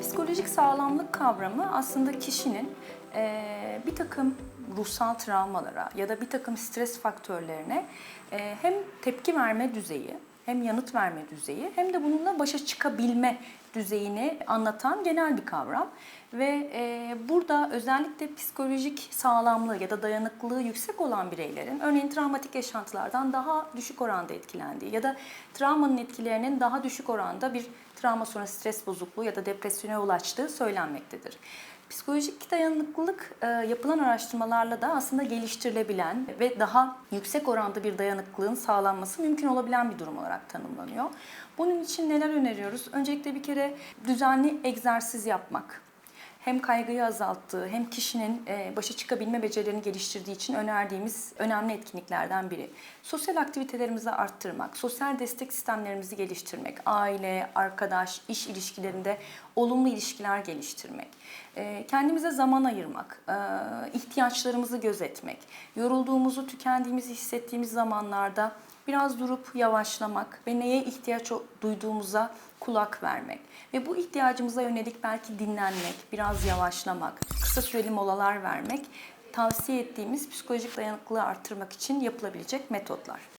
Psikolojik sağlamlık kavramı aslında kişinin eee, bir takım ruhsal travmalara ya da bir takım stres faktörlerine eee, hem tepki verme düzeyi hem yanıt verme düzeyi hem de bununla başa çıkabilme düzeyini anlatan genel bir kavram. Ve eee, burada özellikle psikolojik sağlamlığı ya da dayanıklılığı yüksek olan bireylerin örneğin travmatik yaşantılardan daha düşük oranda etkilendiği ya da travmanın etkilerinin daha düşük oranda bir travma sonrası stres bozukluğu ya da depresyona ulaştığı söylenmektedir. Psikolojik dayanıklılık e, yapılan araştırmalarla da aslında geliştirilebilen ve daha yüksek oranda bir dayanıklılığın sağlanması mümkün olabilen bir durum olarak tanımlanıyor. Bunun için neler öneriyoruz? Öncelikle bir kere düzenli egzersiz yapmak hem kaygıyı azalttığı hem kişinin e, başa çıkabilme becerilerini geliştirdiği için önerdiğimiz önemli etkinliklerden biri. Sosyal aktivitelerimizi arttırmak, sosyal destek sistemlerimizi geliştirmek, aile, arkadaş, iş ilişkilerinde olumlu ilişkiler geliştirmek, e, kendimize zaman ayırmak, e, ihtiyaçlarımızı gözetmek, yorulduğumuzu, tükendiğimizi hissettiğimiz zamanlarda biraz durup yavaşlamak ve neye ihtiyaç duyduğumuza kulak vermek ve bu ihtiyacımıza yönelik belki dinlenmek, biraz yavaşlamak, kısa süreli molalar vermek tavsiye ettiğimiz psikolojik dayanıklılığı arttırmak için yapılabilecek metotlar.